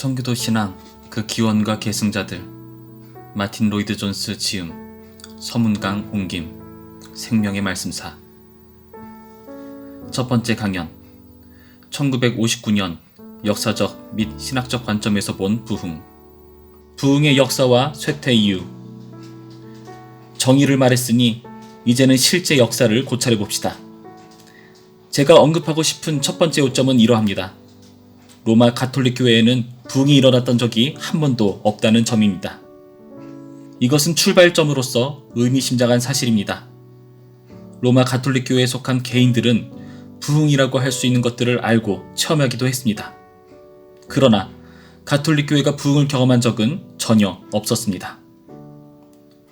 청교도 신앙 그 기원과 계승자들 마틴 로이드 존스 지음 서문강 옮김 생명의 말씀사 첫 번째 강연 1959년 역사적 및 신학적 관점에서 본 부흥 부흥의 역사와 쇠퇴 이유 정의를 말했으니 이제는 실제 역사를 고찰해 봅시다. 제가 언급하고 싶은 첫 번째 요점은 이러합니다. 로마 가톨릭 교회에는 부흥이 일어났던 적이 한 번도 없다는 점입니다. 이것은 출발점으로서 의미심장한 사실입니다. 로마 가톨릭 교회에 속한 개인들은 부흥이라고 할 수 있는 것들을 알고 체험하기도 했습니다. 그러나 가톨릭 교회가 부흥을 경험한 적은 전혀 없었습니다.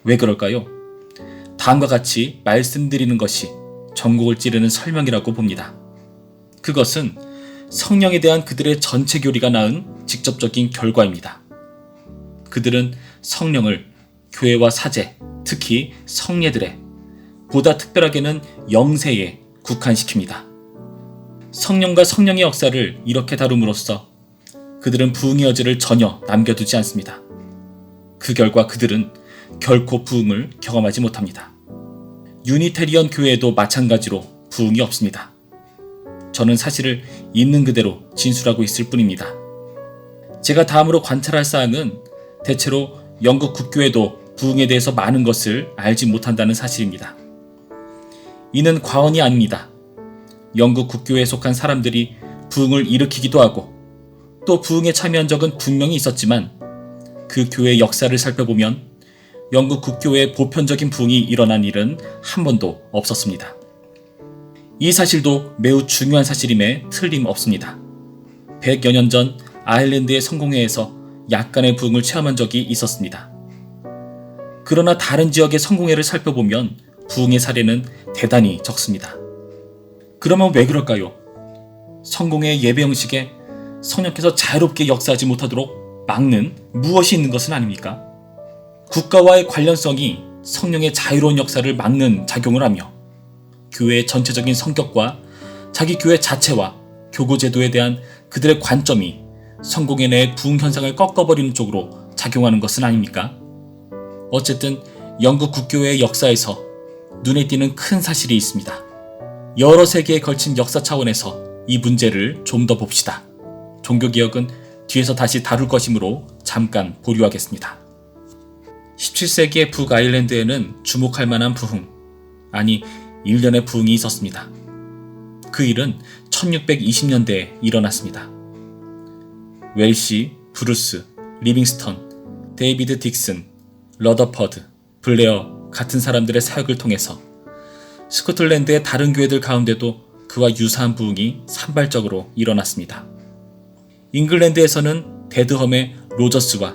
왜 그럴까요? 다음과 같이 말씀드리는 것이 전곡을 찌르는 설명이라고 봅니다. 그것은 성령에 대한 그들의 전체 교리가 낳은 직접적인 결과입니다. 그들은 성령을 교회와 사제, 특히 성례들에, 보다 특별하게는 영세에 국한시킵니다. 성령과 성령의 역사를 이렇게 다룸으로써 그들은 부흥의 여지를 전혀 남겨두지 않습니다. 그 결과 그들은 결코 부흥을 경험하지 못합니다. 유니테리언 교회에도 마찬가지로 부흥이 없습니다. 저는 사실을 있는 그대로 진술하고 있을 뿐입니다. 제가 다음으로 관찰할 사항은 대체로 영국 국교에도 부흥에 대해서 많은 것을 알지 못한다는 사실입니다. 이는 과언이 아닙니다. 영국 국교에 속한 사람들이 부흥을 일으키기도 하고 또 부흥에 참여한 적은 분명히 있었지만 그 교회의 역사를 살펴보면 영국 국교의 보편적인 부흥이 일어난 일은 한 번도 없었습니다. 이 사실도 매우 중요한 사실임에 틀림없습니다. 100여 년 전 아일랜드의 성공회에서 약간의 부흥을 체험한 적이 있었습니다. 그러나 다른 지역의 성공회를 살펴보면 부흥의 사례는 대단히 적습니다. 그러면 왜 그럴까요? 성공회 예배 형식에 성령께서 자유롭게 역사하지 못하도록 막는 무엇이 있는 것은 아닙니까? 국가와의 관련성이 성령의 자유로운 역사를 막는 작용을 하며 교회의 전체적인 성격과 자기 교회 자체와 교구 제도에 대한 그들의 관점이 성공회 내의 부흥 현상을 꺾어버리는 쪽으로 작용하는 것은 아닙니까? 어쨌든 영국 국교회의 역사에서 눈에 띄는 큰 사실이 있습니다. 여러 세기에 걸친 역사 차원에서 이 문제를 좀 더 봅시다. 종교개혁은 뒤에서 다시 다룰 것이므로 잠깐 보류하겠습니다. 17세기의 북아일랜드에는 주목할 만한 부흥, 아니 일련의 부흥이 있었습니다. 그 일은 1620년대에 일어났습니다. 웰시, 브루스, 리빙스턴, 데이비드 딕슨, 러더퍼드, 블레어 같은 사람들의 사역을 통해서 스코틀랜드의 다른 교회들 가운데도 그와 유사한 부흥이 산발적으로 일어났습니다. 잉글랜드에서는 데드험의 로저스와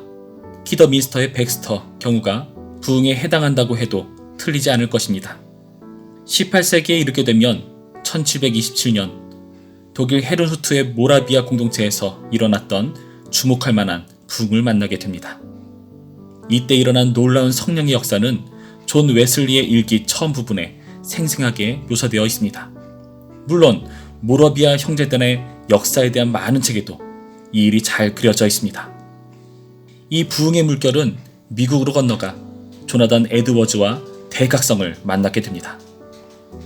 피더민스터의 백스터 경우가 부흥에 해당한다고 해도 틀리지 않을 것입니다. 18세기에 이르게 되면 1727년 독일 헤른후트의 모라비아 공동체에서 일어났던 주목할 만한 부흥을 만나게 됩니다. 이때 일어난 놀라운 성령의 역사는 존 웨슬리의 일기 처음 부분에 생생하게 묘사되어 있습니다. 물론 모라비아 형제단의 역사에 대한 많은 책에도 이 일이 잘 그려져 있습니다. 이 부흥의 물결은 미국으로 건너가 조나단 에드워즈와 대각성을 만나게 됩니다.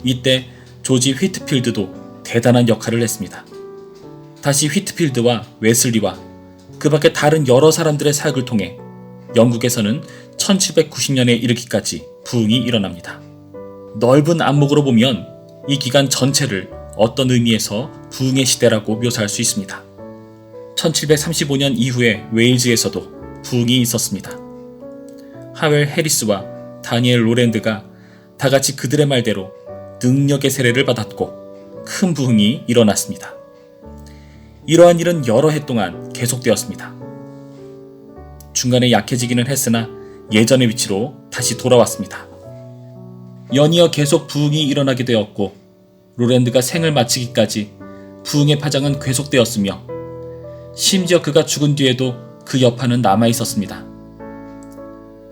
이때 조지 휘트필드도 대단한 역할을 했습니다. 다시 휘트필드와 웨슬리와 그 밖에 다른 여러 사람들의 사역을 통해 영국에서는 1790년에 이르기까지 부흥이 일어납니다. 넓은 안목으로 보면 이 기간 전체를 어떤 의미에서 부흥의 시대라고 묘사할 수 있습니다. 1735년 이후에 웨일즈에서도 부흥이 있었습니다. 하웰 해리스와 다니엘 로랜드가 다 같이 그들의 말대로 능력의 세례를 받았고 큰 부흥이 일어났습니다. 이러한 일은 여러 해 동안 계속되었습니다. 중간에 약해지기는 했으나 예전의 위치로 다시 돌아왔습니다. 연이어 계속 부흥이 일어나게 되었고 로랜드가 생을 마치기까지 부흥의 파장은 계속되었으며 심지어 그가 죽은 뒤에도 그 여파는 남아 있었습니다.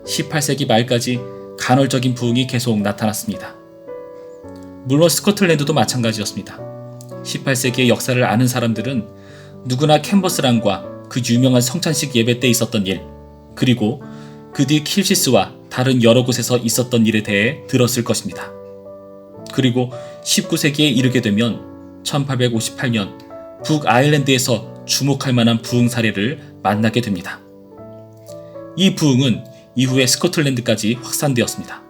18세기 말까지 간헐적인 부흥이 계속 나타났습니다. 물론 스코틀랜드도 마찬가지였습니다. 18세기의 역사를 아는 사람들은 누구나 캔버스란과 그 유명한 성찬식 예배 때 있었던 일, 그리고 그 뒤 킬시스와 다른 여러 곳에서 있었던 일에 대해 들었을 것입니다. 그리고 19세기에 이르게 되면 1858년 북아일랜드에서 주목할 만한 부흥 사례를 만나게 됩니다. 이 부흥은 이후에 스코틀랜드까지 확산되었습니다.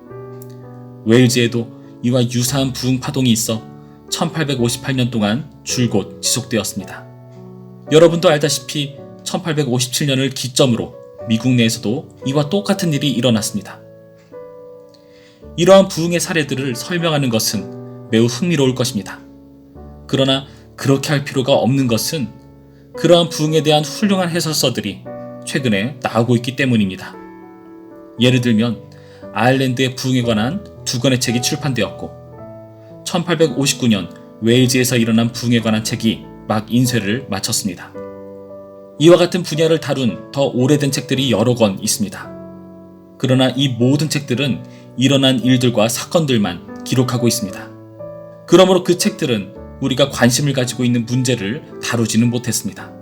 웨일즈에도 이와 유사한 부흥 파동이 있어 1858년 동안 줄곧 지속되었습니다. 여러분도 알다시피 1857년을 기점으로 미국 내에서도 이와 똑같은 일이 일어났습니다. 이러한 부흥의 사례들을 설명하는 것은 매우 흥미로울 것입니다. 그러나 그렇게 할 필요가 없는 것은 그러한 부흥에 대한 훌륭한 해설서들이 최근에 나오고 있기 때문입니다. 예를 들면 아일랜드의 부흥에 관한 두 권의 책이 출판되었고 1859년 웨일즈에서 일어난 부흥에 관한 책이 막 인쇄를 마쳤습니다. 이와 같은 분야를 다룬 더 오래된 책들이 여러 권 있습니다. 그러나 이 모든 책들은 일어난 일들과 사건들만 기록하고 있습니다. 그러므로 그 책들은 우리가 관심을 가지고 있는 문제를 다루지는 못했습니다.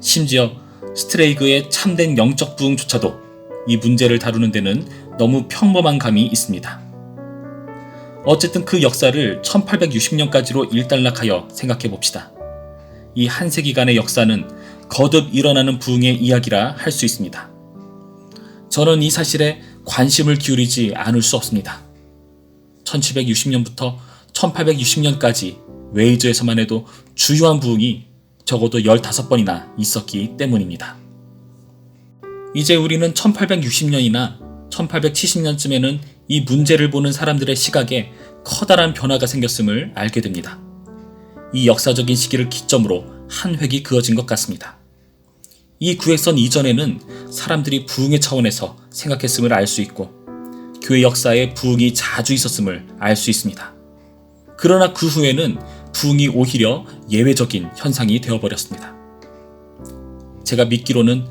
심지어 스트레이그의 참된 영적 부흥조차도 이 문제를 다루는 데는 너무 평범한 감이 있습니다. 어쨌든 그 역사를 1860년까지로 일단락하여 생각해 봅시다. 이 한 세기간의 역사는 거듭 일어나는 부흥의 이야기라 할 수 있습니다. 저는 이 사실에 관심을 기울이지 않을 수 없습니다. 1760년부터 1860년까지 웨일즈에서만 해도 주요한 부흥이 적어도 15번이나 있었기 때문입니다. 이제 우리는 1860년이나 1870년쯤에는 이 문제를 보는 사람들의 시각에 커다란 변화가 생겼음을 알게 됩니다. 이 역사적인 시기를 기점으로 한 획이 그어진 것 같습니다. 이 구획선 이전에는 사람들이 부흥의 차원에서 생각했음을 알 수 있고 교회 역사에 부흥이 자주 있었음을 알 수 있습니다. 그러나 그 후에는 부흥이 오히려 예외적인 현상이 되어버렸습니다. 제가 믿기로는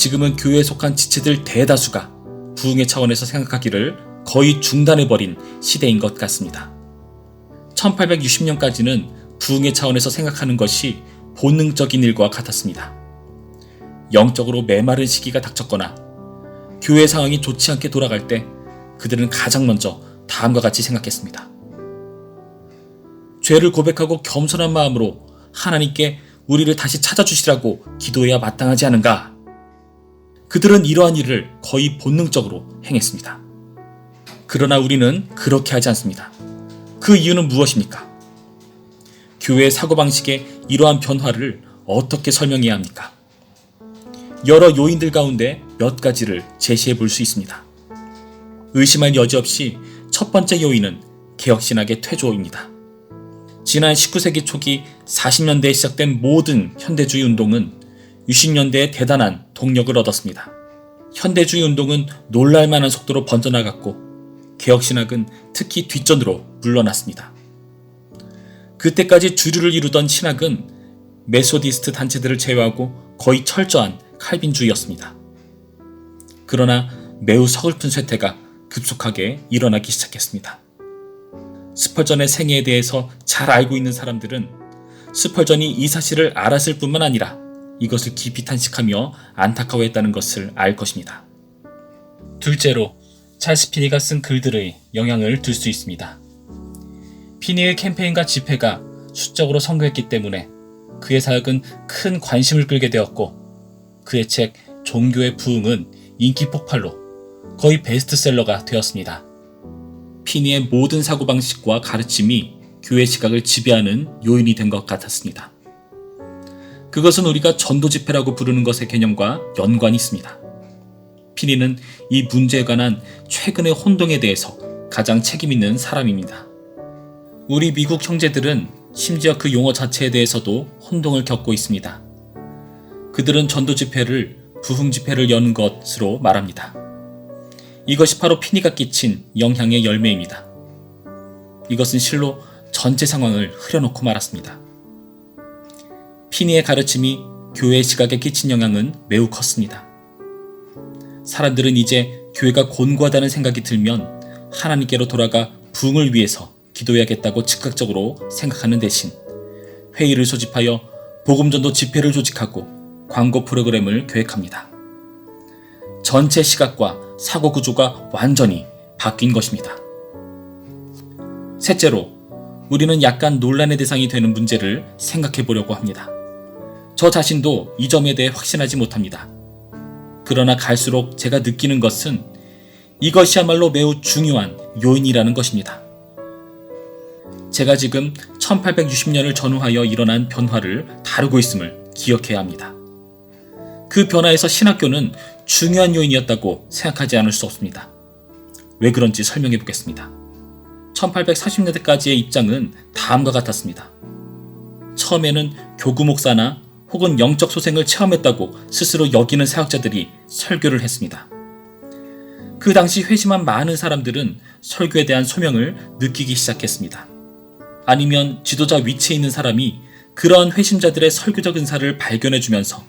지금은 교회에 속한 지체들 대다수가 부흥의 차원에서 생각하기를 거의 중단해버린 시대인 것 같습니다. 1860년까지는 부흥의 차원에서 생각하는 것이 본능적인 일과 같았습니다. 영적으로 메마른 시기가 닥쳤거나 교회 상황이 좋지 않게 돌아갈 때 그들은 가장 먼저 다음과 같이 생각했습니다. 죄를 고백하고 겸손한 마음으로 하나님께 우리를 다시 찾아주시라고 기도해야 마땅하지 않은가? 그들은 이러한 일을 거의 본능적으로 행했습니다. 그러나 우리는 그렇게 하지 않습니다. 그 이유는 무엇입니까? 교회의 사고방식의 이러한 변화를 어떻게 설명해야 합니까? 여러 요인들 가운데 몇 가지를 제시해 볼 수 있습니다. 의심할 여지 없이 첫 번째 요인은 개혁신학의 퇴조입니다. 지난 19세기 초기 40년대에 시작된 모든 현대주의 운동은 60년대에 대단한 동력을 얻었습니다. 현대주의 운동은 놀랄만한 속도로 번져나갔고 개혁신학은 특히 뒷전으로 물러났습니다. 그때까지 주류를 이루던 신학은 메소디스트 단체들을 제외하고 거의 철저한 칼빈주의였습니다. 그러나 매우 서글픈 쇠퇴가 급속하게 일어나기 시작했습니다. 스펄전의 생애에 대해서 잘 알고 있는 사람들은 스펄전이 이 사실을 알았을 뿐만 아니라 이것을 깊이 탄식하며 안타까워했다는 것을 알 것입니다. 둘째로 찰스 피니가 쓴 글들의 영향을 둘 수 있습니다. 피니의 캠페인과 집회가 수적으로 성공했기 때문에 그의 사역은 큰 관심을 끌게 되었고 그의 책 종교의 부흥은 인기 폭발로 거의 베스트셀러가 되었습니다. 피니의 모든 사고방식과 가르침이 교회 시각을 지배하는 요인이 된 것 같았습니다. 그것은 우리가 전도 집회라고 부르는 것의 개념과 연관이 있습니다. 피니는 이 문제에 관한 최근의 혼동에 대해서 가장 책임 있는 사람입니다. 우리 미국 형제들은 심지어 그 용어 자체에 대해서도 혼동을 겪고 있습니다. 그들은 전도 집회를 부흥 집회를 여는 것으로 말합니다. 이것이 바로 피니가 끼친 영향의 열매입니다. 이것은 실로 전체 상황을 흐려놓고 말았습니다. 피니의 가르침이 교회 시각에 끼친 영향은 매우 컸습니다. 사람들은 이제 교회가 곤고하다는 생각이 들면 하나님께로 돌아가 부흥을 위해서 기도해야겠다고 즉각적으로 생각하는 대신 회의를 소집하여 복음전도 집회를 조직하고 광고 프로그램을 계획합니다. 전체 시각과 사고 구조가 완전히 바뀐 것입니다. 셋째로, 우리는 약간 논란의 대상이 되는 문제를 생각해 보려고 합니다. 저 자신도 이 점에 대해 확신하지 못합니다. 그러나 갈수록 제가 느끼는 것은 이것이야말로 매우 중요한 요인이라는 것입니다. 제가 지금 1860년을 전후하여 일어난 변화를 다루고 있음을 기억해야 합니다. 그 변화에서 신학교는 중요한 요인이었다고 생각하지 않을 수 없습니다. 왜 그런지 설명해 보겠습니다. 1840년대까지의 입장은 다음과 같았습니다. 처음에는 교구 목사나 혹은 영적 소생을 체험했다고 스스로 여기는 사역자들이 설교를 했습니다. 그 당시 회심한 많은 사람들은 설교에 대한 소명을 느끼기 시작했습니다. 아니면 지도자 위치에 있는 사람이 그러한 회심자들의 설교적 은사를 발견해 주면서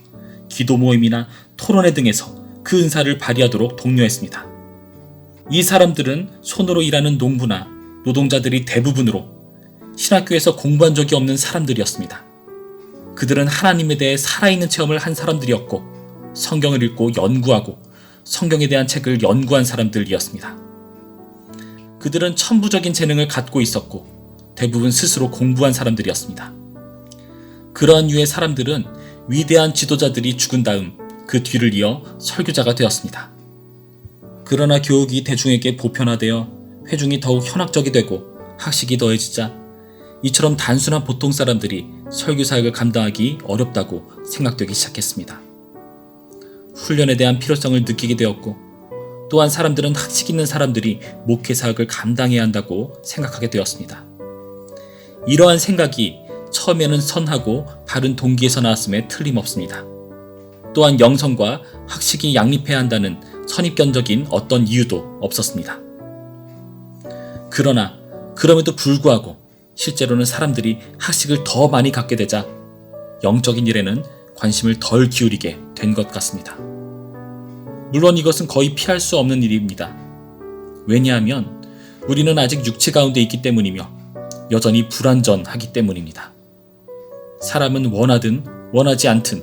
기도 모임이나 토론회 등에서 그 은사를 발휘하도록 독려했습니다. 이 사람들은 손으로 일하는 농부나 노동자들이 대부분으로 신학교에서 공부한 적이 없는 사람들이었습니다. 그들은 하나님에 대해 살아있는 체험을 한 사람들이었고 성경을 읽고 연구하고 성경에 대한 책을 연구한 사람들이었습니다. 그들은 천부적인 재능을 갖고 있었고 대부분 스스로 공부한 사람들이었습니다. 그러한 유의 사람들은 위대한 지도자들이 죽은 다음 그 뒤를 이어 설교자가 되었습니다. 그러나 교육이 대중에게 보편화되어 회중이 더욱 현학적이 되고 학식이 더해지자 이처럼 단순한 보통 사람들이 설교 사역을 감당하기 어렵다고 생각되기 시작했습니다. 훈련에 대한 필요성을 느끼게 되었고 또한 사람들은 학식 있는 사람들이 목회 사역을 감당해야 한다고 생각하게 되었습니다. 이러한 생각이 처음에는 선하고 바른 동기에서 나왔음에 틀림없습니다. 또한 영성과 학식이 양립해야 한다는 선입견적인 어떤 이유도 없었습니다. 그러나 그럼에도 불구하고 실제로는 사람들이 학식을 더 많이 갖게 되자 영적인 일에는 관심을 덜 기울이게 된 것 같습니다. 물론 이것은 거의 피할 수 없는 일입니다. 왜냐하면 우리는 아직 육체 가운데 있기 때문이며 여전히 불완전하기 때문입니다. 사람은 원하든 원하지 않든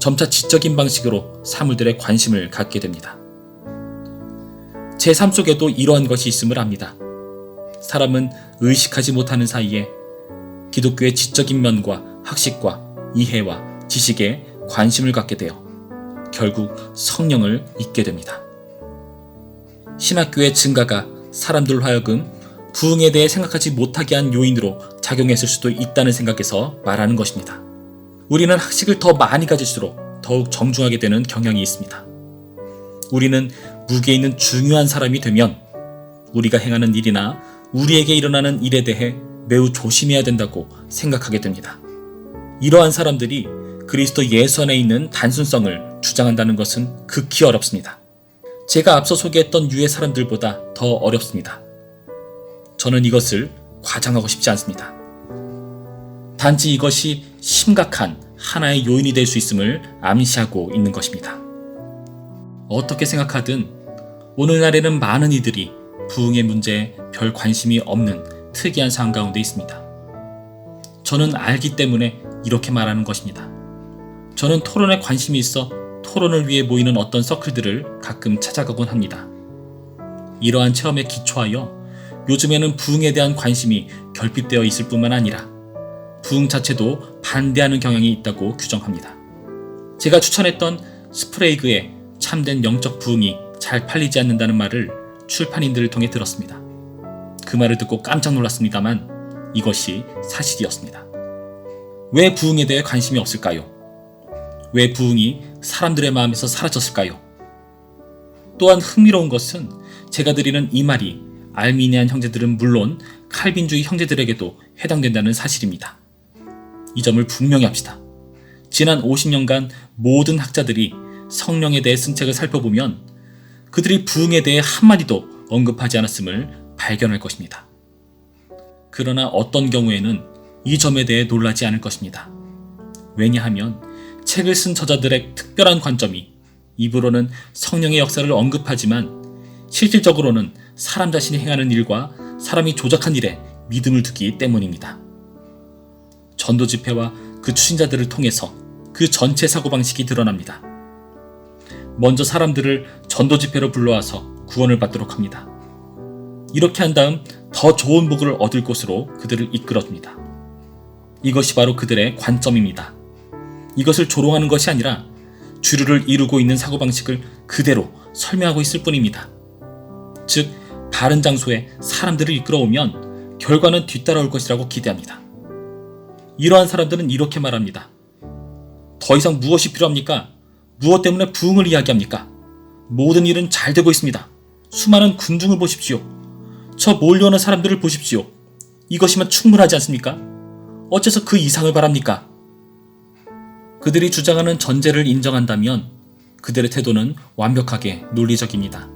점차 지적인 방식으로 사물들에 관심을 갖게 됩니다. 제 삶 속에도 이러한 것이 있음을 압니다. 사람은 의식하지 못하는 사이에 기독교의 지적인 면과 학식과 이해와 지식에 관심을 갖게 되어 결국 성령을 잊게 됩니다. 신학교의 증가가 사람들 하여금 부흥에 대해 생각하지 못하게 한 요인으로 작용했을 수도 있다는 생각에서 말하는 것입니다. 우리는 학식을 더 많이 가질수록 더욱 정중하게 되는 경향이 있습니다. 우리는 무게 있는 중요한 사람이 되면 우리가 행하는 일이나 우리에게 일어나는 일에 대해 매우 조심해야 된다고 생각하게 됩니다. 이러한 사람들이 그리스도 예수 안에 있는 단순성을 주장한다는 것은 극히 어렵습니다. 제가 앞서 소개했던 유의 사람들보다 더 어렵습니다. 저는 이것을 과장하고 싶지 않습니다. 단지 이것이 심각한 하나의 요인이 될 수 있음을 암시하고 있는 것입니다. 어떻게 생각하든 오늘날에는 많은 이들이 부흥의 문제에 별 관심이 없는 특이한 상황 가운데 있습니다. 저는 알기 때문에 이렇게 말하는 것입니다. 저는 토론에 관심이 있어 토론을 위해 모이는 어떤 서클들을 가끔 찾아가곤 합니다. 이러한 체험에 기초하여 요즘에는 부흥에 대한 관심이 결핍되어 있을 뿐만 아니라 부흥 자체도 반대하는 경향이 있다고 규정합니다. 제가 추천했던 스프레이그의 참된 영적 부흥이 잘 팔리지 않는다는 말을 출판인들을 통해 들었습니다. 그 말을 듣고 깜짝 놀랐습니다만 이것이 사실이었습니다. 왜 부흥에 대해 관심이 없을까요? 왜 부흥이 사람들의 마음에서 사라졌을까요? 또한 흥미로운 것은 제가 드리는 이 말이 알미니안 형제들은 물론 칼빈주의 형제들에게도 해당된다는 사실입니다. 이 점을 분명히 합시다. 지난 50년간 모든 학자들이 성령에 대해 쓴 책을 살펴보면 그들이 부흥에 대해 한마디도 언급하지 않았음을 발견할 것입니다. 그러나 어떤 경우에는 이 점에 대해 놀라지 않을 것입니다. 왜냐하면 책을 쓴 저자들의 특별한 관점이 입으로는 성령의 역사를 언급하지만 실질적으로는 사람 자신이 행하는 일과 사람이 조작한 일에 믿음을 두기 때문입니다. 전도 집회와 그 추신자들을 통해서 그 전체 사고방식이 드러납니다. 먼저 사람들을 전도 집회로 불러와서 구원을 받도록 합니다. 이렇게 한 다음 더 좋은 복을 얻을 곳으로 그들을 이끌어줍니다. 이것이 바로 그들의 관점입니다. 이것을 조롱하는 것이 아니라 주류를 이루고 있는 사고방식을 그대로 설명하고 있을 뿐입니다. 즉, 바른 장소에 사람들을 이끌어오면 결과는 뒤따라올 것이라고 기대합니다. 이러한 사람들은 이렇게 말합니다. 더 이상 무엇이 필요합니까? 무엇 때문에 부흥을 이야기합니까? 모든 일은 잘 되고 있습니다. 수많은 군중을 보십시오. 저 몰려오는 사람들을 보십시오. 이것이면 충분하지 않습니까? 어째서 그 이상을 바랍니까? 그들이 주장하는 전제를 인정한다면 그들의 태도는 완벽하게 논리적입니다.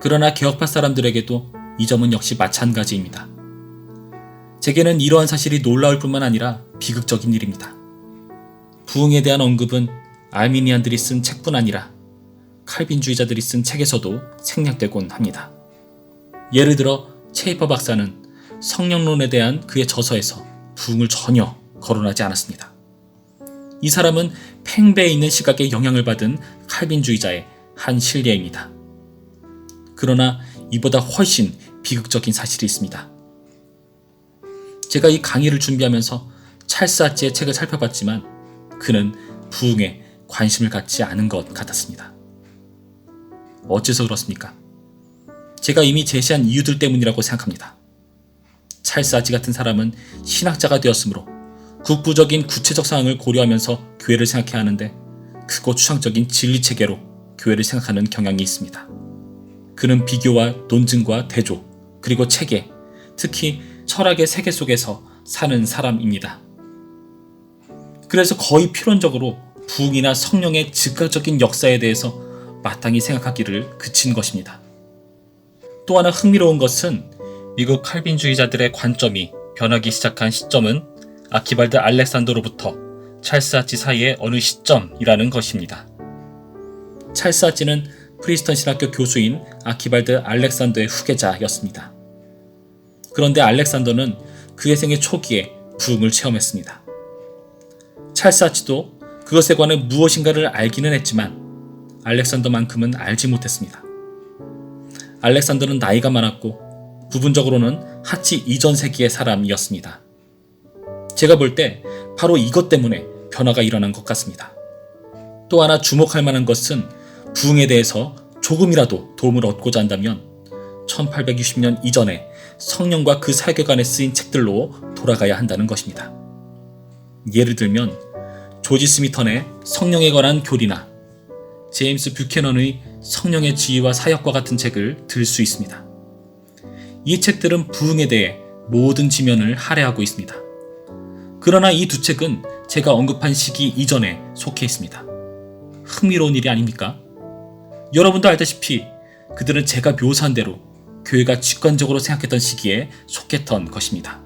그러나 개혁파 사람들에게도 이 점은 역시 마찬가지입니다. 제게는 이러한 사실이 놀라울 뿐만 아니라 비극적인 일입니다. 부흥에 대한 언급은 알미니안들이 쓴 책뿐 아니라 칼빈주의자들이 쓴 책에서도 생략되곤 합니다. 예를 들어 체이퍼 박사는 성령론에 대한 그의 저서에서 부흥을 전혀 거론하지 않았습니다. 이 사람은 팽배에 있는 시각에 영향을 받은 칼빈주의자의 한 실례입니다. 그러나 이보다 훨씬 비극적인 사실이 있습니다. 제가 이 강의를 준비하면서 찰스 아치의 책을 살펴봤지만 그는 부흥에 관심을 갖지 않은 것 같았습니다. 어째서 그렇습니까? 제가 이미 제시한 이유들 때문이라고 생각합니다. 아치 같은 사람은 신학자가 되었으므로 국부적인 구체적 상황을 고려하면서 교회를 생각해야 하는데 크고 추상적인 진리 체계로 교회를 생각하는 경향이 있습니다. 그는 비교와 논증과 대조, 그리고 체계, 특히 철학의 세계 속에서 사는 사람입니다. 그래서 거의 필연적으로 부흥이나 성령의 즉각적인 역사에 대해서 마땅히 생각하기를 그친 것입니다. 또 하나 흥미로운 것은 미국 칼빈주의자들의 관점이 변하기 시작한 시점은 아키발드 알렉산더로부터 찰스 아치 사이의 어느 시점이라는 것입니다. 찰스 아치는 프리스턴 신학교 교수인 아키발드 알렉산더의 후계자였습니다. 그런데 알렉산더는 그의 생애 초기에 부흥을 체험했습니다. 찰스 아치도 그것에 관해 무엇인가를 알기는 했지만 알렉산더만큼은 알지 못했습니다. 알렉산더는 나이가 많았고 부분적으로는 하치 이전 세기의 사람이었습니다. 제가 볼 때 바로 이것 때문에 변화가 일어난 것 같습니다. 또 하나 주목할 만한 것은 부흥에 대해서 조금이라도 도움을 얻고자 한다면 1860년 이전에 성령과 그 세계관에 쓰인 책들로 돌아가야 한다는 것입니다. 예를 들면 조지 스미턴의 성령에 관한 교리나 제임스 뷰캐넌의 성령의 지위와 사역과 같은 책을 들 수 있습니다. 이 책들은 부흥에 대해 모든 지면을 할애하고 있습니다. 그러나 이 두 책은 제가 언급한 시기 이전에 속해 있습니다. 흥미로운 일이 아닙니까? 여러분도 알다시피 그들은 제가 묘사한 대로 교회가 직관적으로 생각했던 시기에 속했던 것입니다.